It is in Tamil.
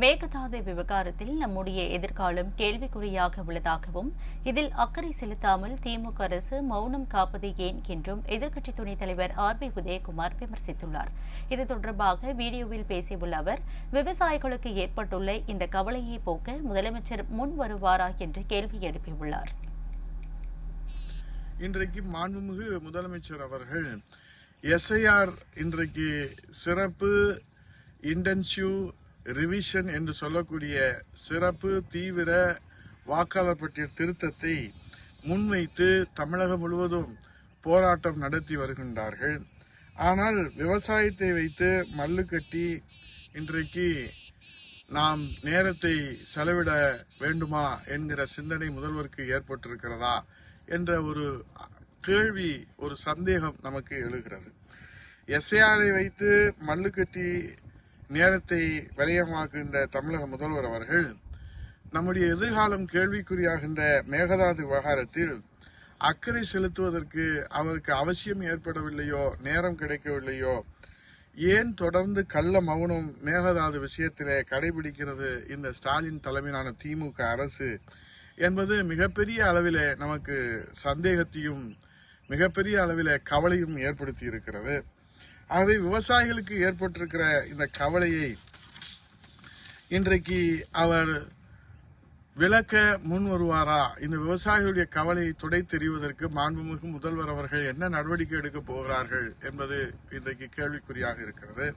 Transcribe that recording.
மேகதாது விவகாரத்தில் நம்முடைய எதிர்காலம் கேள்விக்குறியாக உள்ளதாகவும் இதில் அக்கறை செலுத்தாமல் திமுக அரசு மௌனம் காப்பது ஏன் என்றும் எதிர்க்கட்சி துணைத் தலைவர் ஆர் பி உதயகுமார் விமர்சித்துள்ளார். இது தொடர்பாக வீடியோவில் பேசியுள்ள அவர் விவசாயிகளுக்கு ஏற்பட்டுள்ள இந்த கவலையை போக்க முதலமைச்சர் முன் வருவாரா என்று கேள்வி எழுப்பியுள்ளார். இன்றைக்கு மாண்புமிகு முதலமைச்சர் அவர்கள் எஸ்ஐஆர் இன்றைக்கு சிறப்பு இன்டென்சிவ் ரிவிஷன் என்று சொல்லக்கூடிய சிறப்பு தீவிர வாக்காளர் பற்றிய திருத்தத்தை முன்வைத்து தமிழகம் முழுவதும் போராட்டம் நடத்தி வருகின்றார்கள். ஆனால் விவசாயத்தை வைத்து மல்லு கட்டி இன்றைக்கு நாம் நேரத்தை செலவிட வேண்டுமா என்கிற சிந்தனை முதல்வருக்கு ஏற்பட்டிருக்கிறதா என்ற ஒரு கேள்வி ஒரு சந்தேகம் நமக்கு எழுகிறது. எஸ்ஏஆரை வைத்து மல்லு கட்டி நேரத்தை விரயமாக்குகின்ற தமிழக முதல்வர் அவர்கள் நம்முடைய எதிர்காலம் கேள்விக்குறியாகின்ற மேகதாது விவகாரத்தில் அக்கறை செலுத்துவதற்கு அவருக்கு அவசியம் ஏற்படவில்லையோ நேரம் கிடைக்கவில்லையோ ஏன் தொடர்ந்து கள்ள மௌனம் மேகதாது விஷயத்திலே கடைபிடிக்கிறது இந்த ஸ்டாலின் தலைமையிலான திமுக அரசு என்பது மிகப்பெரிய அளவிலே நமக்கு சந்தேகத்தையும் மிகப்பெரிய அளவில் கவலையும் ஏற்படுத்தி இருக்கிறது ஆகவே விவசாயிகளுக்கு ஏற்பட்டிருக்கிற இந்த கவலையை இன்றைக்கு அவர் விளக்க முன் வருவாரா? இந்த விவசாயிகளுடைய கவலையை துடை தெரிவதற்கு மாண்புமிகு முதல்வர் அவர்கள் என்ன நடவடிக்கை எடுக்கப் போகிறார்கள் என்பது இன்றைக்கு கேள்விக்குறியாக இருக்கிறது.